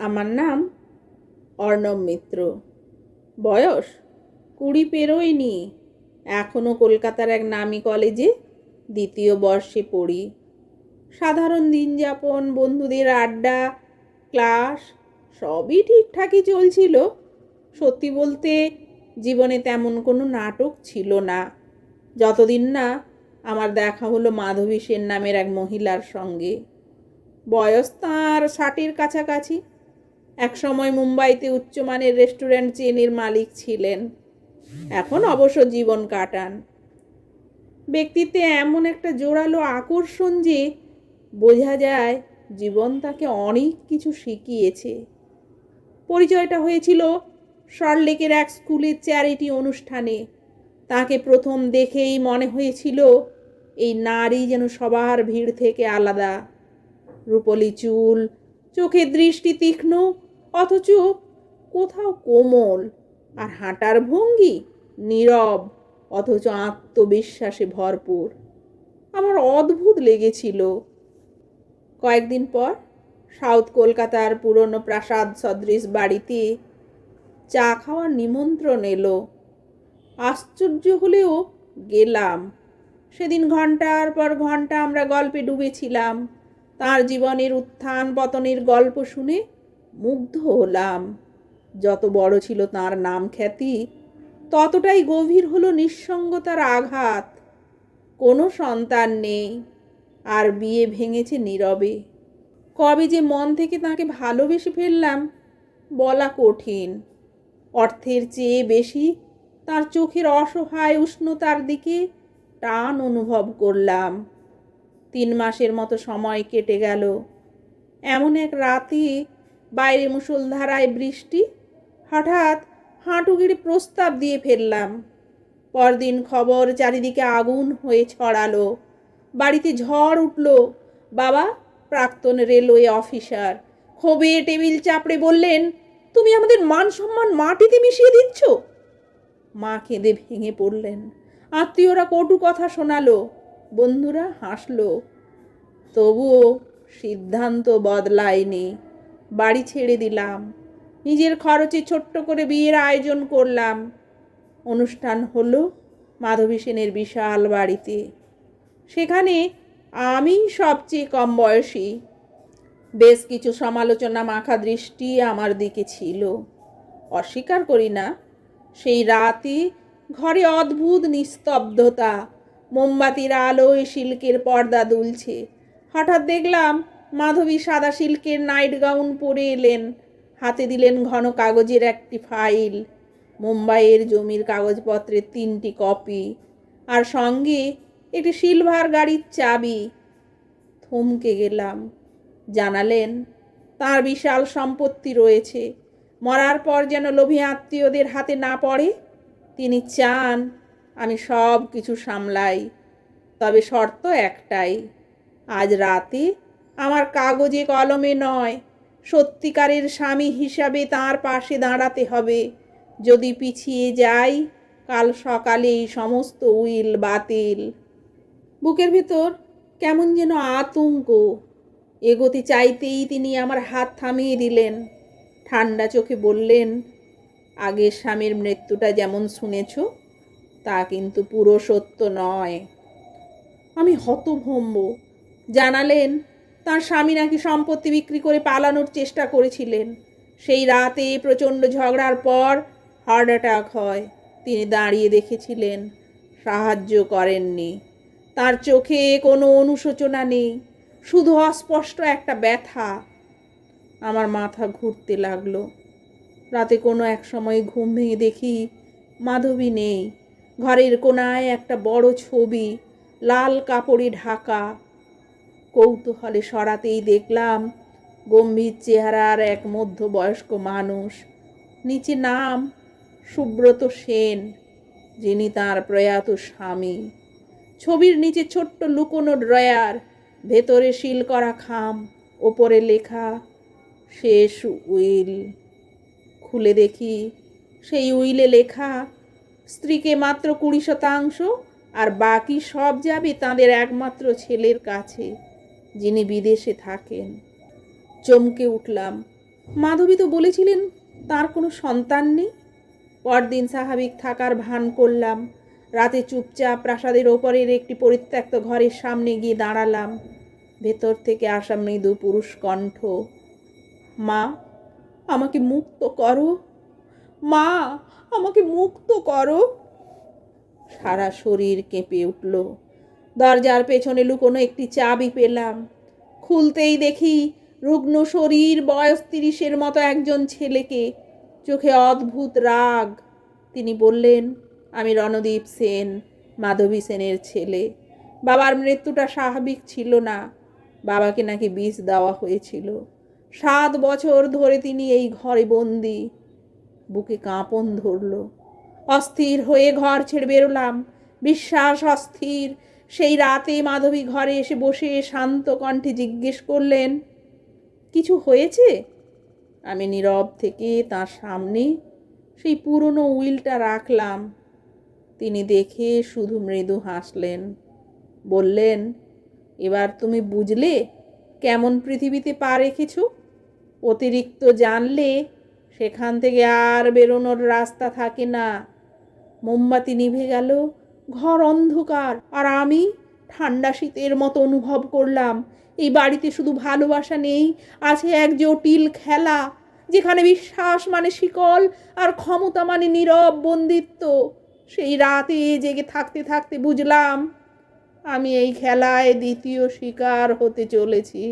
আমার নাম অর্ণব মিত্র। বয়স কুড়ি পেরোয়নি। এখনও কলকাতার এক নামি কলেজে দ্বিতীয় বর্ষে পড়ি। সাধারণ দিন যাপন বন্ধুদের আড্ডা, ক্লাস সবই ঠিকঠাকই চলছিল। সত্যি বলতে জীবনে তেমন কোনো নাটক ছিল না। যতদিন না আমার দেখা হলো মাধবী সেন নামের এক মহিলার সঙ্গে। বয়স তাঁর ষাটের কাছাকাছি। একসময় মুম্বাইতে উচ্চমানের রেস্টুরেন্ট চেনের মালিক ছিলেন। এখন অবশ্য জীবন কাটান। ব্যক্তিত্বে এমন একটা জোরালো আকর্ষণ যে বোঝা যায় জীবন তাকে অনেক কিছু শিখিয়েছে। পরিচয়টা হয়েছিল সল্টলেকের এক স্কুলের চ্যারিটি অনুষ্ঠানে। তাকে প্রথম দেখেই মনে হয়েছিল এই নারী যেন সবার ভিড় থেকে আলাদা। রূপলি চুল, চোখের দৃষ্টি তীক্ষ্ণ অথচ কোথাও কোমল আর হাঁটার ভঙ্গি নীরব, অথচ আত্মবিশ্বাসে ভরপুর। আমার অদ্ভুত লেগেছিল। কয়েকদিন পর সাউথ কলকাতার পুরনো প্রাসাদ সদৃশ বাড়িতে চা খাওয়ার নিমন্ত্রণ এলো। আশ্চর্য হলেও গেলাম। সেদিন ঘণ্টার পর ঘণ্টা আমরা গল্পে ডুবেছিলাম। তার জীবনের উত্থান, পতনের গল্প শুনে মুগ্ধ হলাম। যত বড় ছিল তার নাম খ্যাতি, ততটাই গভীর হলো নিঃসঙ্গতার আঘাত। কোনো সন্তান নেই, আর বিয়ে ভেঙেছে নীরবে। কবে যে মন থেকে তাকে ভালোবেসে ফেললাম, বলা কঠিন। অর্থের চেয়ে বেশি তার চোখের অসহায় উষ্ণতার দিকে টান অনুভব করলাম। তিন মাসের মতো সময় কেটে গেল। এমন এক রাতে বাইরে মুষলধারায় বৃষ্টি, হঠাৎ হাঁটু গিড়ে প্রস্তাব দিয়ে ফেললাম। পরদিন খবর চারিদিকে আগুন হয়ে ছড়ালো। বাড়িতে ঝড় উঠল। বাবা, প্রাক্তন রেলওয়ে অফিসার, ক্ষোভে টেবিল চাপড়ে বললেন, তুমি আমাদের মান সম্মান মাটিতে মিশিয়ে দিচ্ছ? মা কেঁদে ভেঙে পড়লেন। আত্মীয়রা কটু কথা শোনালো। বন্ধুরা হাসলো। তবুও সিদ্ধান্ত বদলায়নি। বাড়ি ছেড়ে দিলাম। নিজের খরচে ছোট্ট করে বিয়ের আয়োজন করলাম। অনুষ্ঠান হলো মাধবী সেনের বিশাল বাড়িতে। সেখানে আমি সবচেয়ে কম বয়সী। বেশ কিছু সমালোচনা মাখা দৃষ্টি আমার দিকে ছিল। অস্বীকার করি না, সেই রাতে ঘরে অদ্ভুত নিস্তব্ধতা, মোমবাতির আলোয় সিল্কের পর্দা দুলছে। হঠাৎ দেখলাম মাধবী সাদা সিল্কের নাইট গাউন পরে এলেন। হাতে দিলেন ঘন কাগজের একটি ফাইল। মুম্বাইয়ের জমির কাগজপত্রের তিনটি কপি। আর সঙ্গে একটি সিলভার গাড়ির চাবি। থমকে গেলাম। জানালেন, তার বিশাল সম্পত্তি রয়েছে। মরার পর যেন লোভী আত্মীয়দের হাতে না পড়ে। তিনি চান আমি সব কিছু সামলাই। তবে শর্ত একটাই, আজ রাতে আমার কাগজে কলমে নয়। সত্যিকারের স্বামী হিসাবে তার পাশে দাঁড়াতে হবে। যদি পিছিয়ে যাই, কাল সকালে এই সমস্ত উইল বাতিল। বুকের ভেতর কেমন যেন আতঙ্ক। এগোতে চাইতেই তিনি আমার হাত থামিয়ে দিলেন। ঠান্ডা চোখে বললেন, আগের স্বামীর মৃত্যুটা যেমন শুনেছ, তা কিন্তু পুরো সত্য নয়। আমি হতভম্ব। জানালেন তার স্বামী নাকি সম্পত্তি বিক্রি করে পালানোর চেষ্টা করেছিলেন। সেই রাতে প্রচণ্ড ঝগড়ার পর হার্ট অ্যাটাক হয়, তিনি দাঁড়িয়ে দেখেছিলেন। সাহায্য করেননি। তার চোখে কোনো অনুশোচনা নেই, শুধু অস্পষ্ট একটা ব্যথা। আমার মাথা ঘুরতে লাগল। রাতে কোনো এক সময় ঘুম ভেঙে দেখি মাধবী নেই। ঘরের কোনায় একটা বড় ছবি, লাল কাপড়ে ঢাকা। কৌতূহলে সরাতেই দেখলাম গম্ভীর চেহারার এক মধ্যবয়স্ক মানুষ। নিচে নাম সুব্রত সেন, যিনি তার প্রয়াত স্বামী। ছবির নিচে ছোট্ট লুকোনো ড্রয়ার, ভেতরে শিল করা খাম, ওপরে লেখা শেষ উইল খুলে দেখি সেই উইলে লেখা, স্ত্রীকে মাত্র কুড়ি শতাংশ, আর বাকি সব যাবে তাদের একমাত্র ছেলের কাছে। যিনি বিদেশে থাকেন। চমকে উঠলাম। মাধবী তো বলেছিলেন, তার কোনো সন্তান নেই। পরদিন স্বাভাবিক থাকার ভান করলাম। রাতে চুপচাপ প্রাসাদের ওপরের একটি পরিত্যক্ত ঘরের সামনে গিয়ে দাঁড়ালাম। ভেতর থেকে আসা মৃদু পুরুষ কণ্ঠ, মা, আমাকে মুক্ত করো। মা, আমাকে মুক্ত করো। সারা শরীর কেঁপে উঠল। দরজার পেছনে লুকোনো একটি চাবি পেলাম। খুলতেই দেখি রুগ্ন শরীর বয়স তিরিশের মতো একজন ছেলেকে। চোখে অদ্ভুত রাগ। তিনি বললেন, আমি রণদীপ সেন, মাধবী সেনের ছেলে। বাবার মৃত্যুটা স্বাভাবিক ছিল না। বাবাকে নাকি বিষ দেওয়া হয়েছিল। সাত বছর ধরে তিনি এই ঘরে বন্দি। বুকে কাঁপন ধরল। অস্থির হয়ে ঘর ছেড়ে বেরোলাম। বিশ্বাস অস্থির। সেই রাতে মাধবী ঘরে এসে বসে শান্ত কণ্ঠে জিজ্ঞেস করলেন, কিছু হয়েছে? আমি নীরব থেকে তার সামনে সেই পুরনো উইলটা রাখলাম। তিনি দেখে শুধু মৃদু হাসলেন, বললেন, এবার তুমি বুঝলে কেমন পৃথিবীতে পা রেখেছ? অতিরিক্ত জানলে সেখান থেকে আর বেরোনোর রাস্তা থাকে না। মোমবাতি নিভে গেল ঘর অন্ধকার, আর আমি ঠান্ডা শীতের মতো অনুভব করলাম। এই বাড়িতে শুধু ভালোবাসা নেই, আছে এক জটিল খেলা, যেখানে বিশ্বাস মানে শিকল, আর ক্ষমতা মানে নীরব বন্দিত্ব। সেই রাতে জেগে থাকতে থাকতে বুঝলাম, আমি এই খেলায় দ্বিতীয় শিকার হতে চলেছি।